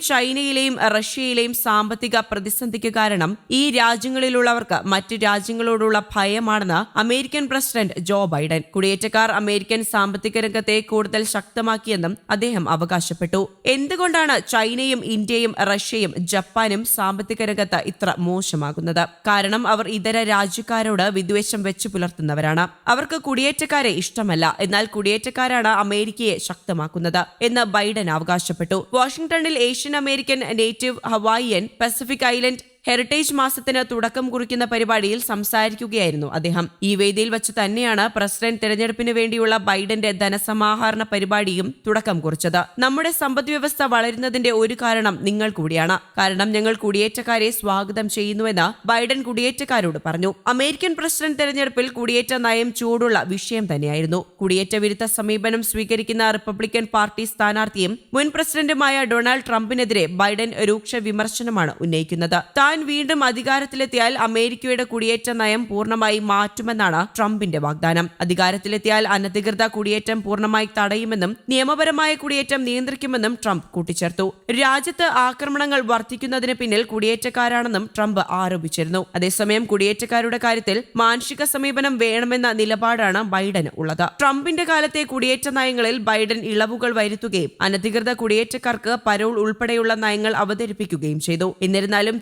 ചൈനയിലെയും റഷ്യയിലെയും സാമ്പത്തിക പ്രതിസന്ധിക്ക് കാരണം ഈ രാജ്യങ്ങളിലുള്ളവർക്ക് മറ്റ് രാജ്യങ്ങളോടുള്ള ഭയമാണെന്ന് അമേരിക്കൻ പ്രസിഡന്റ് ജോ ബൈഡൻ കുടിയേറ്റക്കാർ അമേരിക്കൻ സാമ്പത്തിക രംഗത്തെ കൂടുതൽ ശക്തമാക്കിയെന്നും അദ്ദേഹം അവകാശപ്പെട്ടു. എന്തുകൊണ്ടാണ് ചൈനയും ഇന്ത്യയും റഷ്യയും ജപ്പാനും സാമ്പത്തിക രംഗത്ത് ഇത്ര മോശമാകുന്നത്? കാരണം അവർ ഇതര രാജ്യക്കാരോട് വിദ്വേഷം വെച്ചു പുലർത്തുന്നവരാണ്. അവർക്ക് കുടിയേറ്റക്കാരെ ഇഷ്ടമല്ല. എന്നാൽ കുടിയേറ്റക്കാരാണ് അമേരിക്കയെ ശക്തമാക്കുന്നത് എന്ന് ബൈഡൻ അവകാശപ്പെട്ടു. വാഷിംഗ്ടണിൽ Asian American native Hawaiian Pacific island heritage മാസത്തിന് തുടക്കം കുറിക്കുന്ന പരിപാടിയിൽ സംസാരിക്കുകയായിരുന്നു അദ്ദേഹം. ഈ വേദിയിൽ വെച്ച് തന്നെയാണ് പ്രസിഡന്റ് തെരഞ്ഞെടുപ്പിന് വേണ്ടിയുള്ള ബൈഡന്റെ ധനസമാഹരണ പരിപാടിയും തുടക്കം കുറിച്ചത്. നമ്മുടെ സമ്പദ് വ്യവസ്ഥ വളരുന്നതിന്റെ ഒരു കാരണം നിങ്ങൾ കൂടിയാണ്. കാരണം ഞങ്ങൾ കുടിയേറ്റക്കാരെ സ്വാഗതം ചെയ്യുന്നുവെന്ന് ബൈഡൻ കുടിയേറ്റക്കാരോട് പറഞ്ഞു. അമേരിക്കൻ പ്രസിഡന്റ് തെരഞ്ഞെടുപ്പിൽ കുടിയേറ്റ നയം ചൂടുള്ള വിഷയം തന്നെയായിരുന്നു. കുടിയേറ്റ വിരുദ്ധ സമീപനം സ്വീകരിക്കുന്ന റിപ്പബ്ലിക്കൻ പാർട്ടി സ്ഥാനാർത്ഥിയും മുൻ പ്രസിഡന്റുമായ ഡൊണാൾഡ് ട്രംപിനെതിരെ ബൈഡൻ രൂക്ഷ വിമർശനമാണ് ഉന്നയിക്കുന്നത്. താൻ വീണ്ടും അധികാരത്തിലെത്തിയാൽ അമേരിക്കയുടെ കുടിയേറ്റ നയം പൂർണമായി മാറ്റുമെന്നാണ് ട്രംപിന്റെ വാഗ്ദാനം. അധികാരത്തിലെത്തിയാൽ അനധികൃത കുടിയേറ്റം പൂർണമായി തടയുമെന്നും നിയമപരമായ കുടിയേറ്റം നിയന്ത്രിക്കുമെന്നും ട്രംപ് കൂട്ടിച്ചേർത്തു. രാജ്യത്ത് ആക്രമണങ്ങൾ വർദ്ധിക്കുന്നതിന് പിന്നിൽ കുടിയേറ്റക്കാരാണെന്നും ട്രംപ് ആരോപിച്ചിരുന്നു. അതേസമയം കുടിയേറ്റക്കാരുടെ കാര്യത്തിൽ മാനുഷിക സമീപനം വേണമെന്ന നിലപാടാണ് ബൈഡന് ഉള്ളത്. ട്രംപിന്റെ കാലത്തെ കുടിയേറ്റ നയങ്ങളിൽ ബൈഡൻ ഇളവുകൾ വരുത്തുകയും അനധികൃത കുടിയേറ്റക്കാർക്ക് പരോൾ ഉൾപ്പെടെയുള്ള നയങ്ങൾ അവതരിപ്പിക്കുകയും ചെയ്തു. എന്നിരുന്നാലും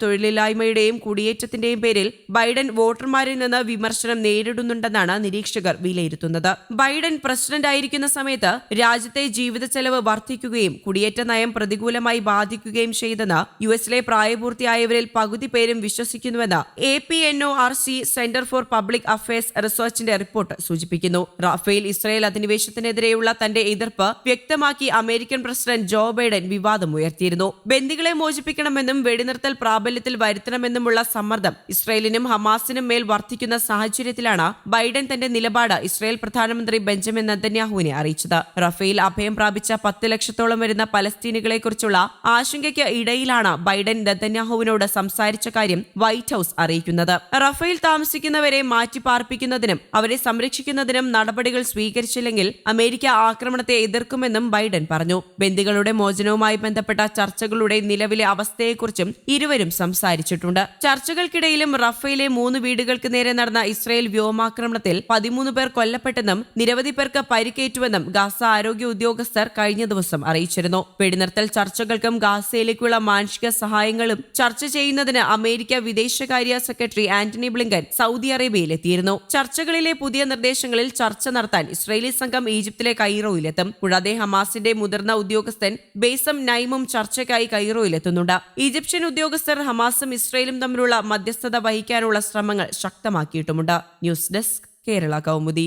തൊഴിലില്ലായ്മയുടെയും കുടിയേറ്റത്തിന്റെയും പേരിൽ ബൈഡൻ വോട്ടർമാരിൽ നിന്ന് വിമർശനം നേരിടുന്നുണ്ടെന്നാണ് നിരീക്ഷകർ വിലയിരുത്തുന്നത്. ബൈഡൻ പ്രസിഡന്റ് ആയിരിക്കുന്ന സമയത്ത് രാജ്യത്തെ ജീവിത ചെലവ് വർദ്ധിക്കുകയും കുടിയേറ്റ നയം പ്രതികൂലമായി ബാധിക്കുകയും ചെയ്തെന്ന് യു എസിലെ പ്രായപൂർത്തിയായവരിൽ പകുതി പേരും വിശ്വസിക്കുന്നുവെന്ന് A P N O R C centre for public affairs റിസർച്ചിന്റെ report സൂചിപ്പിക്കുന്നു. റാഫേൽ ഇസ്രായേൽ അധിനിവേശത്തിനെതിരെയുള്ള തന്റെ എതിർപ്പ് വ്യക്തമാക്കി അമേരിക്കൻ പ്രസിഡന്റ് ജോ ബൈഡൻ വിവാദം ഉയർത്തിയിരുന്നു ബന്ദികളെ മോചിപ്പിക്കണമെന്നും വെടിനിർത്തൽ പ്രാബല്യത്തിൽ വരുത്തണമെന്നുമുള്ള സമ്മർദ്ദം ഇസ്രയേലിനും ഹമാസിനും മേൽ വർദ്ധിക്കുന്ന സാഹചര്യത്തിലാണ് ബൈഡൻ തന്റെ നിലപാട് ഇസ്രായേൽ പ്രധാനമന്ത്രി ബെഞ്ചമിൻ നത്തന്യാഹുവിനെ അറിയിച്ചത്. റഫേൽ അഭയം പ്രാപിച്ച പത്ത് ലക്ഷത്തോളം വരുന്ന പലസ്തീനികളെക്കുറിച്ചുള്ള ആശങ്കയ്ക്ക് ഇടയിലാണ് ബൈഡൻ നത്തന്യാഹുവിനോട് സംസാരിച്ച കാര്യം വൈറ്റ് ഹൌസ് അറിയിക്കുന്നത്. റഫേൽ താമസിക്കുന്നവരെ മാറ്റിപ്പാർപ്പിക്കുന്നതിനും അവരെ സംരക്ഷിക്കുന്നതിനും നടപടികൾ സ്വീകരിച്ചില്ലെങ്കിൽ അമേരിക്ക ആക്രമണത്തെ എതിർക്കുമെന്നും ബൈഡൻ പറഞ്ഞു. ബന്ദികളുടെ മോചനവുമായി ബന്ധപ്പെട്ട ചർച്ചകളുടെ നിലവിലെ അവസ്ഥയെക്കുറിച്ചും ഇരുവരും സംസാരിച്ചിട്ടുണ്ട്. ചർച്ചകൾക്കിടയിലും റഫേലെ മൂന്ന് വീടുകൾക്ക് നേരെ നടന്ന ഇസ്രായേൽ വ്യോമാക്രമണത്തിൽ പതിമൂന്ന് പേർ കൊല്ലപ്പെട്ടെന്നും നിരവധി പേർക്ക് പരിക്കേറ്റുവെന്നും ഗാസ ആരോഗ്യ ഉദ്യോഗസ്ഥർ കഴിഞ്ഞ ദിവസം അറിയിച്ചിരുന്നു. വെടിനിർത്തൽ ചർച്ചകൾക്കും ഗാസയിലേക്കുള്ള മാനുഷിക സഹായങ്ങളും ചർച്ച ചെയ്യുന്നതിന് അമേരിക്ക വിദേശകാര്യ സെക്രട്ടറി ആന്റണി ബ്ലിങ്കൻ സൗദി അറേബ്യയിലെത്തിയിരുന്നു ചർച്ചകളിലെ പുതിയ നിർദ്ദേശങ്ങളിൽ ചർച്ച നടത്താൻ ഇസ്രയേലി സംഘം ഈജിപ്തിലെ കൈറോയിലെത്തും കൂടാതെ ഹമാസിന്റെ മുതിർന്ന ഉദ്യോഗസ്ഥൻ ബേസം നൈമും ചർച്ചയ്ക്കായി കൈറോയിലെത്തുന്നുണ്ട് ഈജിപ്ഷ്യൻ ഉദ്യോഗസ്ഥർ ഹമാസും ഇസ്രയേലും തമ്മിലുള്ള മധ്യസ്ഥത വഹിക്കാനുള്ള ശ്രമങ്ങൾ ശക്തമാക്കിയിട്ടുമുണ്ട്. News desk Kerala Kaumudi.